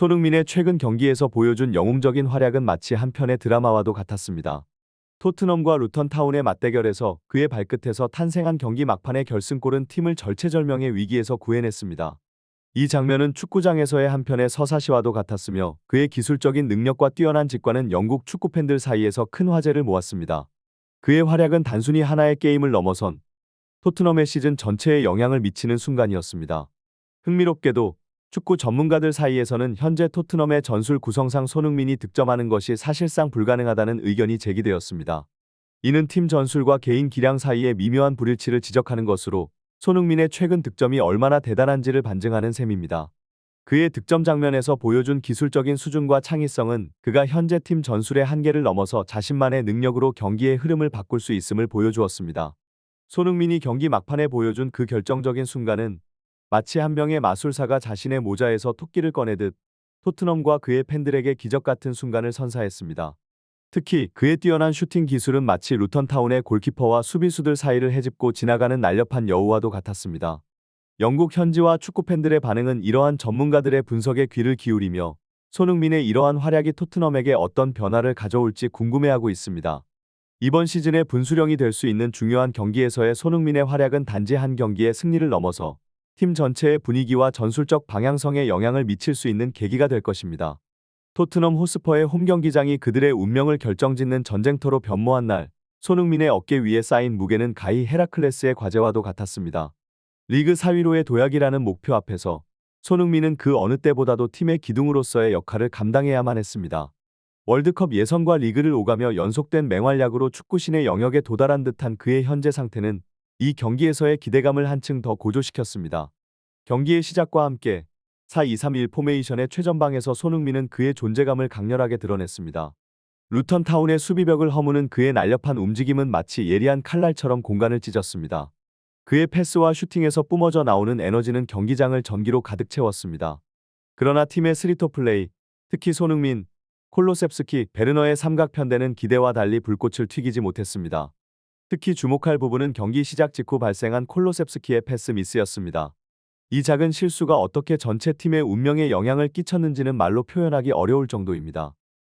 손흥민의 최근 경기에서 보여준 영웅적인 활약은 마치 한 편의 드라마와도 같았습니다. 토트넘과 루턴 타운의 맞대결에서 그의 발끝에서 탄생한 경기 막판의 결승골은 팀을 절체절명의 위기에서 구해냈습니다. 이 장면은 축구장에서의 한편의 서사시와도 같았으며 그의 기술적인 능력과 뛰어난 직관은 영국 축구팬들 사이에서 큰 화제를 모았습니다. 그의 활약은 단순히 하나의 게임을 넘어선 토트넘의 시즌 전체에 영향을 미치는 순간이었습니다. 흥미롭게도 축구 전문가들 사이에서는 현재 토트넘의 전술 구성상 손흥민이 득점하는 것이 사실상 불가능하다는 의견이 제기되었습니다. 이는 팀 전술과 개인 기량 사이의 미묘한 불일치를 지적하는 것으로 손흥민의 최근 득점이 얼마나 대단한지를 반증하는 셈입니다. 그의 득점 장면에서 보여준 기술적인 수준과 창의성은 그가 현재 팀 전술의 한계를 넘어서 자신만의 능력으로 경기의 흐름을 바꿀 수 있음을 보여주었습니다. 손흥민이 경기 막판에 보여준 그 결정적인 순간은 마치 한 명의 마술사가 자신의 모자에서 토끼를 꺼내듯 토트넘과 그의 팬들에게 기적 같은 순간을 선사했습니다. 특히 그의 뛰어난 슈팅 기술은 마치 루턴타운의 골키퍼와 수비수들 사이를 헤집고 지나가는 날렵한 여우와도 같았습니다. 영국 현지와 축구 팬들의 반응은 이러한 전문가들의 분석에 귀를 기울이며 손흥민의 이러한 활약이 토트넘에게 어떤 변화를 가져올지 궁금해하고 있습니다. 이번 시즌의 분수령이 될 수 있는 중요한 경기에서의 손흥민의 활약은 단지 한 경기의 승리를 넘어서 팀 전체의 분위기와 전술적 방향성에 영향을 미칠 수 있는 계기가 될 것입니다. 토트넘 호스퍼의 홈 경기장이 그들의 운명을 결정짓는 전쟁터로 변모한 날, 손흥민의 어깨 위에 쌓인 무게는 가히 헤라클레스의 과제와도 같았습니다. 리그 4위로의 도약이라는 목표 앞에서 손흥민은 그 어느 때보다도 팀의 기둥으로서의 역할을 감당해야만 했습니다. 월드컵 예선과 리그를 오가며 연속된 맹활약으로 축구신의 영역에 도달한 듯한 그의 현재 상태는 이 경기에서의 기대감을 한층 더 고조시켰습니다. 경기의 시작과 함께 4-2-3-1 포메이션의 최전방에서 손흥민은 그의 존재감을 강렬하게 드러냈습니다. 루턴 타운의 수비벽을 허무는 그의 날렵한 움직임은 마치 예리한 칼날처럼 공간을 찢었습니다. 그의 패스와 슈팅에서 뿜어져 나오는 에너지는 경기장을 전기로 가득 채웠습니다. 그러나 팀의 스리토 플레이, 특히 손흥민, 콜로셉스키, 베르너의 삼각 편대는 기대와 달리 불꽃을 튀기지 못했습니다. 특히 주목할 부분은 경기 시작 직후 발생한 콜로셉스키의 패스 미스였습니다. 이 작은 실수가 어떻게 전체 팀의 운명에 영향을 끼쳤는지는 말로 표현하기 어려울 정도입니다.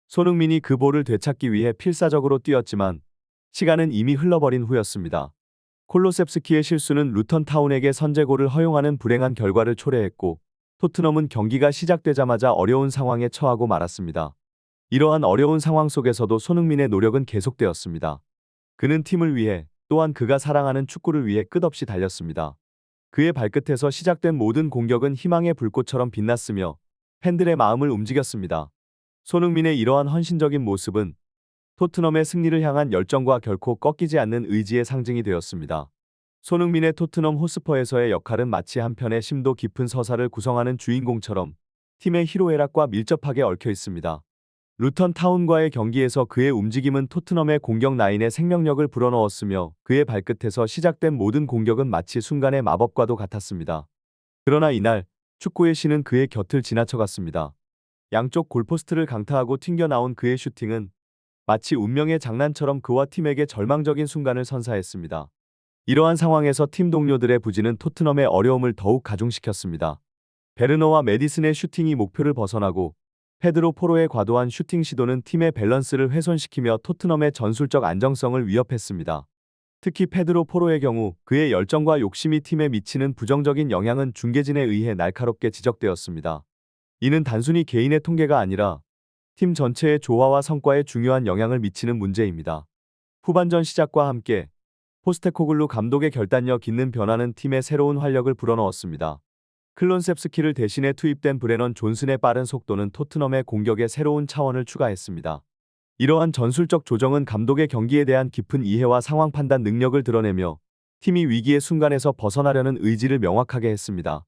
손흥민이 그 볼을 되찾기 위해 필사적으로 뛰었지만 시간은 이미 흘러버린 후였습니다. 콜로셉스키의 실수는 루턴 타운에게 선제골을 허용하는 불행한 결과를 초래했고 토트넘은 경기가 시작되자마자 어려운 상황에 처하고 말았습니다. 이러한 어려운 상황 속에서도 손흥민의 노력은 계속되었습니다. 그는 팀을 위해 또한 그가 사랑하는 축구를 위해 끝없이 달렸습니다. 그의 발끝에서 시작된 모든 공격은 희망의 불꽃처럼 빛났으며 팬들의 마음을 움직였습니다. 손흥민의 이러한 헌신적인 모습은 토트넘의 승리를 향한 열정과 결코 꺾이지 않는 의지의 상징이 되었습니다. 손흥민의 토트넘 호스퍼에서의 역할은 마치 한 편의 심도 깊은 서사를 구성하는 주인공처럼 팀의 희로애락과 밀접하게 얽혀 있습니다. 루턴 타운과의 경기에서 그의 움직임은 토트넘의 공격 라인에 생명력을 불어넣었으며 그의 발끝에서 시작된 모든 공격은 마치 순간의 마법과도 같았습니다. 그러나 이날 축구의 신은 그의 곁을 지나쳐갔습니다. 양쪽 골포스트를 강타하고 튕겨나온 그의 슈팅은 마치 운명의 장난처럼 그와 팀에게 절망적인 순간을 선사했습니다. 이러한 상황에서 팀 동료들의 부진은 토트넘의 어려움을 더욱 가중시켰습니다. 베르너와 메디슨의 슈팅이 목표를 벗어나고 페드로 포로의 과도한 슈팅 시도는 팀의 밸런스를 훼손시키며 토트넘의 전술적 안정성을 위협했습니다. 특히 페드로 포로의 경우 그의 열정과 욕심이 팀에 미치는 부정적인 영향은 중계진에 의해 날카롭게 지적되었습니다. 이는 단순히 개인의 통계가 아니라 팀 전체의 조화와 성과에 중요한 영향을 미치는 문제입니다. 후반전 시작과 함께 포스테코글루 감독의 결단력 있는 변화는 팀의 새로운 활력을 불어넣었습니다. 클론셉스키를 대신해 투입된 브레넌 존슨의 빠른 속도는 토트넘의 공격에 새로운 차원을 추가했습니다. 이러한 전술적 조정은 감독의 경기에 대한 깊은 이해와 상황 판단 능력을 드러내며 팀이 위기의 순간에서 벗어나려는 의지를 명확하게 했습니다.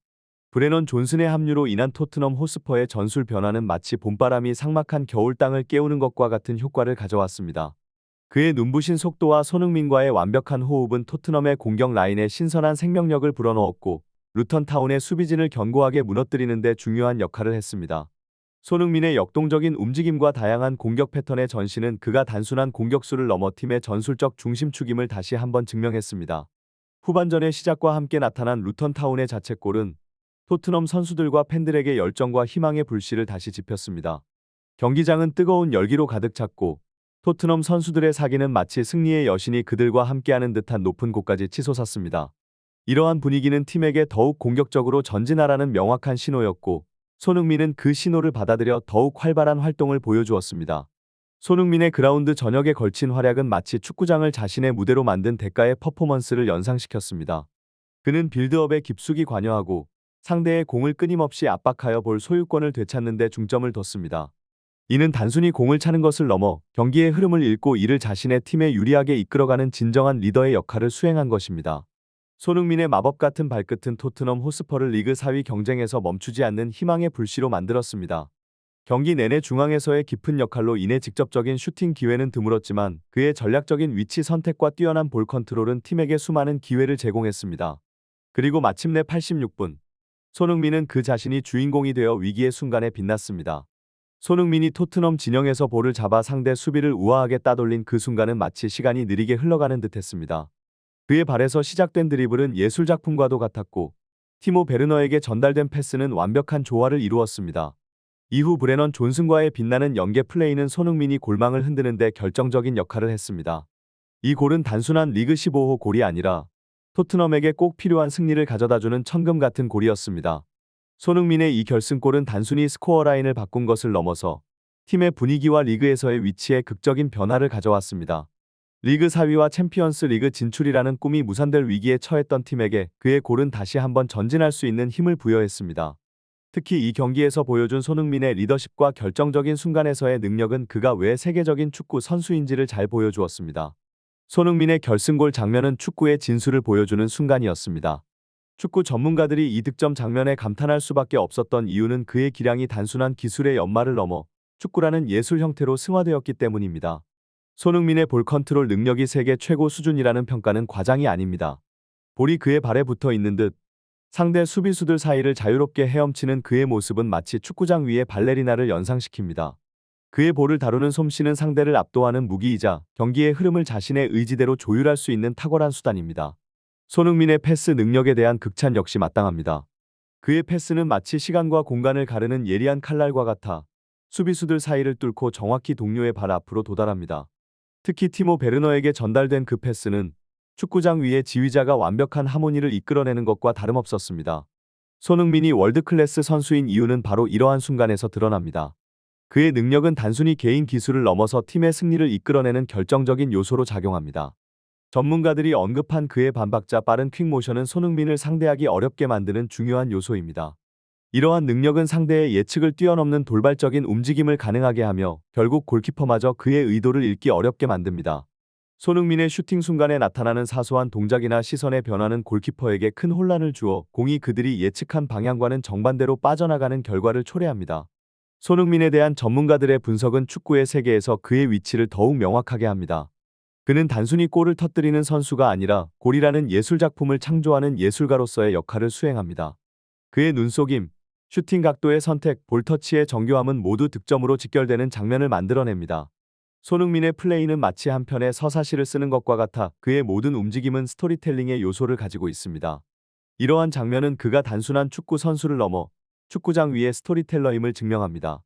브레넌 존슨의 합류로 인한 토트넘 호스퍼의 전술 변화는 마치 봄바람이 삭막한 겨울 땅을 깨우는 것과 같은 효과를 가져왔습니다. 그의 눈부신 속도와 손흥민과의 완벽한 호흡은 토트넘의 공격 라인에 신선한 생명력을 불어넣었고 루턴 타운의 수비진을 견고하게 무너뜨리는 데 중요한 역할을 했습니다. 손흥민의 역동적인 움직임과 다양한 공격 패턴의 전신은 그가 단순한 공격수를 넘어 팀의 전술적 중심축임을 다시 한번 증명했습니다. 후반전의 시작과 함께 나타난 루턴 타운의 자책골은 토트넘 선수들과 팬들에게 열정과 희망의 불씨를 다시 지폈습니다. 경기장은 뜨거운 열기로 가득 찼고 토트넘 선수들의 사기는 마치 승리의 여신이 그들과 함께하는 듯한 높은 곳까지 치솟았습니다. 이러한 분위기는 팀에게 더욱 공격적으로 전진하라는 명확한 신호였고 손흥민은 그 신호를 받아들여 더욱 활발한 활동을 보여주었습니다. 손흥민의 그라운드 전역에 걸친 활약은 마치 축구장을 자신의 무대로 만든 대가의 퍼포먼스를 연상시켰습니다. 그는 빌드업에 깊숙이 관여하고 상대의 공을 끊임없이 압박하여 볼 소유권을 되찾는 데 중점을 뒀습니다. 이는 단순히 공을 차는 것을 넘어 경기의 흐름을 읽고 이를 자신의 팀에 유리하게 이끌어가는 진정한 리더의 역할을 수행한 것입니다. 손흥민의 마법 같은 발끝은 토트넘 호스퍼를 리그 4위 경쟁에서 멈추지 않는 희망의 불씨로 만들었습니다. 경기 내내 중앙에서의 깊은 역할로 인해 직접적인 슈팅 기회는 드물었지만 그의 전략적인 위치 선택과 뛰어난 볼 컨트롤은 팀에게 수많은 기회를 제공했습니다. 그리고 마침내 86분 손흥민은 그 자신이 주인공이 되어 위기의 순간에 빛났습니다. 손흥민이 토트넘 진영에서 볼을 잡아 상대 수비를 우아하게 따돌린 그 순간은 마치 시간이 느리게 흘러가는 듯했습니다. 그의 발에서 시작된 드리블은 예술작품과도 같았고 티모 베르너에게 전달된 패스는 완벽한 조화를 이루었습니다. 이후 브레넌 존슨과의 빛나는 연계 플레이는 손흥민이 골망을 흔드는 데 결정적인 역할을 했습니다. 이 골은 단순한 리그 15호 골이 아니라 토트넘에게 꼭 필요한 승리를 가져다주는 천금 같은 골이었습니다. 손흥민의 이 결승골은 단순히 스코어 라인을 바꾼 것을 넘어서 팀의 분위기와 리그에서의 위치에 극적인 변화를 가져왔습니다. 리그 4위와 챔피언스 리그 진출이라는 꿈이 무산될 위기에 처했던 팀에게 그의 골은 다시 한번 전진할 수 있는 힘을 부여했습니다. 특히 이 경기에서 보여준 손흥민의 리더십과 결정적인 순간에서의 능력은 그가 왜 세계적인 축구 선수인지를 잘 보여주었습니다. 손흥민의 결승골 장면은 축구의 진수를 보여주는 순간이었습니다. 축구 전문가들이 이 득점 장면에 감탄할 수밖에 없었던 이유는 그의 기량이 단순한 기술의 연말을 넘어 축구라는 예술 형태로 승화되었기 때문입니다. 손흥민의 볼 컨트롤 능력이 세계 최고 수준이라는 평가는 과장이 아닙니다. 볼이 그의 발에 붙어 있는 듯 상대 수비수들 사이를 자유롭게 헤엄치는 그의 모습은 마치 축구장 위의 발레리나를 연상시킵니다. 그의 볼을 다루는 솜씨는 상대를 압도하는 무기이자 경기의 흐름을 자신의 의지대로 조율할 수 있는 탁월한 수단입니다. 손흥민의 패스 능력에 대한 극찬 역시 마땅합니다. 그의 패스는 마치 시간과 공간을 가르는 예리한 칼날과 같아 수비수들 사이를 뚫고 정확히 동료의 발 앞으로 도달합니다. 특히 티모 베르너에게 전달된 그 패스는 축구장 위에 지휘자가 완벽한 하모니를 이끌어내는 것과 다름없었습니다. 손흥민이 월드클래스 선수인 이유는 바로 이러한 순간에서 드러납니다. 그의 능력은 단순히 개인 기술을 넘어서 팀의 승리를 이끌어내는 결정적인 요소로 작용합니다. 전문가들이 언급한 그의 반박자 빠른 퀵모션은 손흥민을 상대하기 어렵게 만드는 중요한 요소입니다. 이러한 능력은 상대의 예측을 뛰어넘는 돌발적인 움직임을 가능하게 하며 결국 골키퍼마저 그의 의도를 읽기 어렵게 만듭니다. 손흥민의 슈팅 순간에 나타나는 사소한 동작이나 시선의 변화는 골키퍼에게 큰 혼란을 주어 공이 그들이 예측한 방향과는 정반대로 빠져나가는 결과를 초래합니다. 손흥민에 대한 전문가들의 분석은 축구의 세계에서 그의 위치를 더욱 명확하게 합니다. 그는 단순히 골을 터뜨리는 선수가 아니라 골이라는 예술작품을 창조하는 예술가로서의 역할을 수행합니다. 그의 눈속임, 슈팅 각도의 선택, 볼터치의 정교함은 모두 득점으로 직결되는 장면을 만들어냅니다. 손흥민의 플레이는 마치 한 편의 서사시를 쓰는 것과 같아 그의 모든 움직임은 스토리텔링의 요소를 가지고 있습니다. 이러한 장면은 그가 단순한 축구 선수를 넘어 축구장 위의 스토리텔러임을 증명합니다.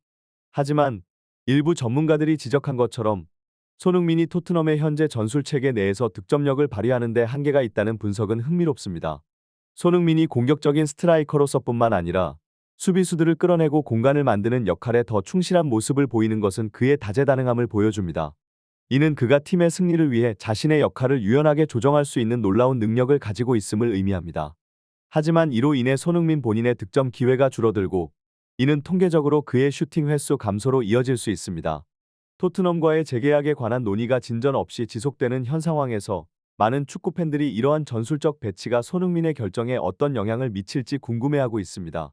하지만 일부 전문가들이 지적한 것처럼 손흥민이 토트넘의 현재 전술 체계 내에서 득점력을 발휘하는 데 한계가 있다는 분석은 흥미롭습니다. 손흥민이 공격적인 스트라이커로서뿐만 아니라 수비수들을 끌어내고 공간을 만드는 역할에 더 충실한 모습을 보이는 것은 그의 다재다능함을 보여줍니다. 이는 그가 팀의 승리를 위해 자신의 역할을 유연하게 조정할 수 있는 놀라운 능력을 가지고 있음을 의미합니다. 하지만 이로 인해 손흥민 본인의 득점 기회가 줄어들고 이는 통계적으로 그의 슈팅 횟수 감소로 이어질 수 있습니다. 토트넘과의 재계약에 관한 논의가 진전 없이 지속되는 현 상황에서 많은 축구 팬들이 이러한 전술적 배치가 손흥민의 결정에 어떤 영향을 미칠지 궁금해하고 있습니다.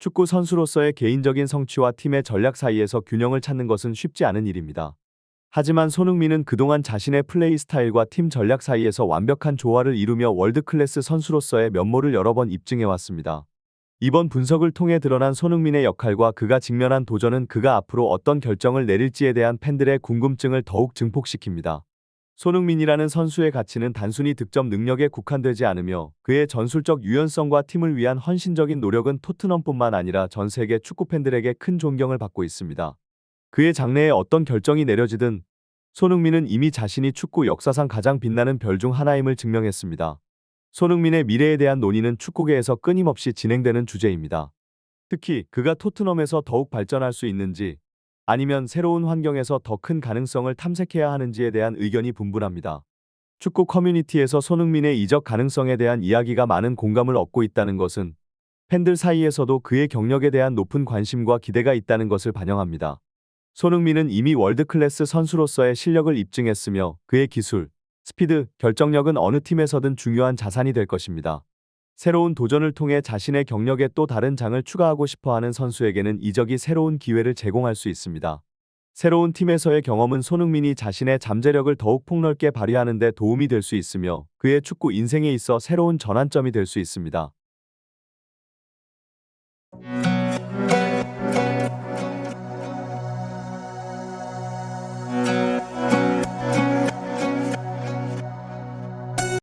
축구 선수로서의 개인적인 성취와 팀의 전략 사이에서 균형을 찾는 것은 쉽지 않은 일입니다. 하지만 손흥민은 그동안 자신의 플레이 스타일과 팀 전략 사이에서 완벽한 조화를 이루며 월드클래스 선수로서의 면모를 여러 번 입증해왔습니다. 이번 분석을 통해 드러난 손흥민의 역할과 그가 직면한 도전은 그가 앞으로 어떤 결정을 내릴지에 대한 팬들의 궁금증을 더욱 증폭시킵니다. 손흥민이라는 선수의 가치는 단순히 득점 능력에 국한되지 않으며 그의 전술적 유연성과 팀을 위한 헌신적인 노력은 토트넘뿐만 아니라 전 세계 축구 팬들에게 큰 존경을 받고 있습니다. 그의 장래에 어떤 결정이 내려지든 손흥민은 이미 자신이 축구 역사상 가장 빛나는 별 중 하나임을 증명했습니다. 손흥민의 미래에 대한 논의는 축구계에서 끊임없이 진행되는 주제입니다. 특히 그가 토트넘에서 더욱 발전할 수 있는지 아니면 새로운 환경에서 더 큰 가능성을 탐색해야 하는지에 대한 의견이 분분합니다. 축구 커뮤니티에서 손흥민의 이적 가능성에 대한 이야기가 많은 공감을 얻고 있다는 것은 팬들 사이에서도 그의 경력에 대한 높은 관심과 기대가 있다는 것을 반영합니다. 손흥민은 이미 월드클래스 선수로서의 실력을 입증했으며 그의 기술, 스피드, 결정력은 어느 팀에서든 중요한 자산이 될 것입니다. 새로운 도전을 통해 자신의 경력에 또 다른 장을 추가하고 싶어 하는 선수에게는 이적이 새로운 기회를 제공할 수 있습니다. 새로운 팀에서의 경험은 손흥민이 자신의 잠재력을 더욱 폭넓게 발휘하는 데 도움이 될 수 있으며 그의 축구 인생에 있어 새로운 전환점이 될 수 있습니다.